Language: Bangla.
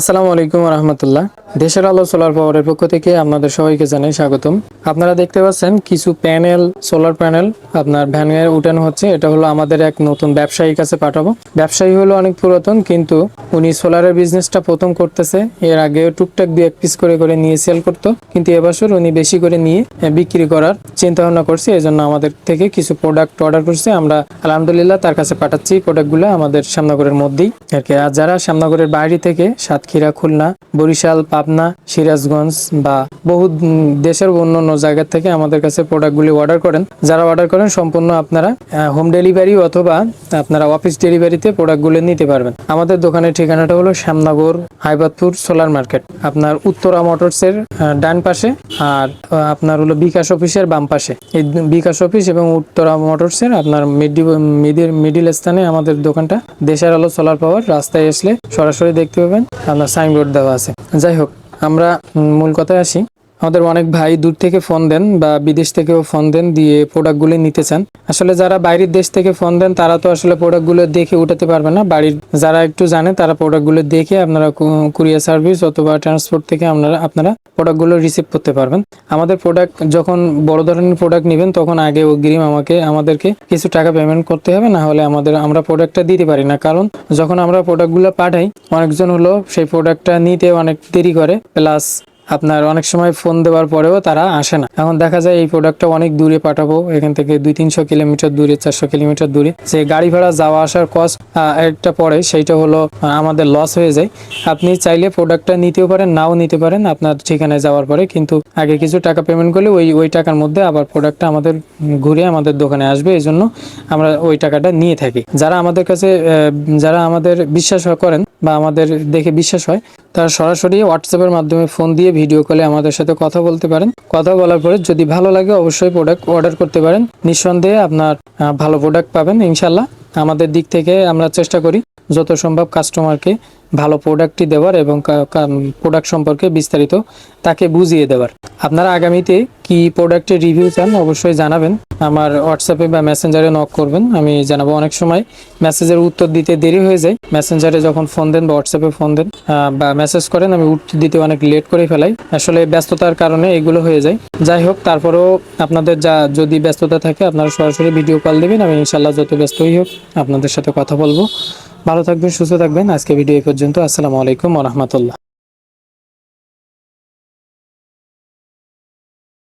আসসালামু আলাইকুম রহমতুল্লাহ। দেশের আলো সোলার পাওয়ারের পক্ষ থেকে আপনাদের সবাইকে জানাই স্বাগতম। আপনারা দেখতে পাচ্ছেন কিছু প্যানেল সোলার প্যানেল আপনার ভ্যানে উঠানো হচ্ছে, এটা হলো আমাদের এক নতুন ব্যবসায়ীর কাছে পাঠাবো। ব্যবসায়ী হলো অনেক পুরাতন, কিন্তু উনি সোলারের বিজনেসটা প্রথম করতেছে। এর আগে টুকটাক দু এক পিস করে করে নিয়ে সেল করতো। কিন্তু এবছর উনি বেশি করে নিয়ে বিক্রি করার চিন্তা ভাবনা করছে। এই আমাদের থেকে কিছু প্রোডাক্ট অর্ডার করছে। আমরা আলহামদুলিল্লাহ তার কাছে পাঠাচ্ছি প্রোডাক্টগুলো আমাদের শ্যামনগরের মধ্যেই। আর কি আর যারা শ্যামনগরের বাইরে থেকে সাতক্ষীরা খুলনা বরিশাল, পাবনা, সিরাজগঞ্জ বা বহু দেশের অন্য অন্য জায়গা থেকে আমাদের কাছে প্রোডাক্টগুলি অর্ডার করেন। যারা অর্ডার করেন, সম্পূর্ণ আপনারা হোম ডেলিভারি অথবা আপনারা অফিস ডেলিভারিতে প্রোডাক্টগুলো নিতে পারবেন। আমাদের দোকানের ঠিকানাটা হলো শ্যামনগর, হাইবাদপুর, সোলার মার্কেট। আপনার উত্তরা মোটরসের ডান পাশে আর আপনার হলো বিকাশ অফিসের বাম পাশে। এই বিকাশ অফিস এবং উত্তরা মোটরসের আপনার মিডি মিডিল মিডিল স্থানে আমাদের দোকানটা দেশের আলো সোলার পাওয়ার রাস্তায় আসলে সরাসরি দেখতে পাবেন। আপনার সাইনবোর্ড দেওয়া আছে। যাই হোক আমরা মূল কথায় আসি। আমাদের অনেক ভাই দূর থেকে ফোন দেন বা বিদেশ থেকেও ফোন দেন দিয়ে প্রোডাক্টগুলো নিতে চান। আসলে যারা বাইরের দেশ থেকে ফোন দেন, তারা তো আসলে প্রোডাক্টগুলো দেখে উঠাতে পারবে না। বাড়ির যারা একটু জানে, তারা প্রোডাক্টগুলো দেখে আপনারা কুরিয়ার সার্ভিস অথবা ট্রান্সপোর্ট থেকে আপনারা আপনারা প্রোডাক্টগুলো রিসিভ করতে পারবেন। আমাদের প্রোডাক্ট যখন বড় ধরনের প্রোডাক্ট নেবেন, তখন আগে অগ্রিম আমাকে, আমাদেরকে কিছু টাকা পেমেন্ট করতে হবে। না হলে আমাদের, আমরা প্রোডাক্টটা দিতে পারি না। কারণ যখন আমরা প্রোডাক্টগুলো পাঠাই, অনেকজন হলো সেই প্রোডাক্টটা নিতে অনেক দেরি করে। প্লাস আপনার অনেক সময় ফোন দেওয়ার পরেও তারা আসে না। এখন দেখা যায় এই প্রোডাক্টটা অনেক দূরে পাঠাবো। এখান থেকে দুই তিনশো কিলোমিটার দূরে, চারশো কিলোমিটার দূরে। যে গাড়ি ভাড়া যাওয়া আসার কস্ট একটা পড়ে সেইটা হলো আমাদের লস হয়ে যায়। আপনি চাইলে প্রোডাক্টটা নিতেও পারেন, নাও নিতে পারেন আপনার ঠিকানায় যাওয়ার পরে। কিন্তু আগে কিছু টাকা পেমেন্ট করলে ওই ওই টাকার মধ্যে আবার প্রোডাক্টটা আমাদের ঘুরে আমাদের দোকানে আসবে। এই জন্য আমরা ওই টাকাটা নিয়ে থাকি। যারা আমাদের কাছে যারা আমাদের বিশ্বাস করেন বা আমাদের দেখে বিশ্বাস হয়, তারা সরাসরি হোয়াটসঅ্যাপের মাধ্যমে ফোন দিয়ে ভিডিও কলে আমাদের সাথে কথা বলতে পারেন। কথা বলার পরে যদি ভালো লাগে অবশ্যই প্রোডাক্ট অর্ডার করতে পারেন। নিঃসন্দেহে আপনার ভালো প্রোডাক্ট পাবেন ইনশাল্লাহ আমাদের দিক থেকে আমরা চেষ্টা করি যত সম্ভব কাস্টমারকে ভালো প্রোডাক্টটি দেওয়ার এবং প্রোডাক্ট সম্পর্কে বিস্তারিত তাকে বুঝিয়ে দেওয়ার। আপনারা আগামীতে কি প্রোডাক্টের রিভিউ চান অবশ্যই জানাবেন। আমার হোয়াটসঅ্যাপে বা মেসেঞ্জারে নক করবেন, আমি জানাব অনেক সময়। মেসেজের উত্তর দিতে দেরি হয়ে যায়। মেসেঞ্জারে যখন ফোন দেন বা হোয়াটসঅ্যাপে ফোন দেন বা মেসেজ করেন, আমি উত্তর দিতে অনেক লেট করে ফেলাই। আসলে ব্যস্ততার কারণে এগুলো হয়ে যায়। যাই হোক, তারপরেও আপনাদের যা, যদি ব্যস্ততা থাকে, আপনারা সরাসরি ভিডিও কল দেবেন। আমি ইনশাল্লাহ যত ব্যস্তই হোক, আপনাদের সাথে কথা বলব। ভালো থাকবেন, সুস্থ থাকবেন। আজকে ভিডিও এই পর্যন্ত, আসসালামু আলাইকুম রহমতুল্লাহ।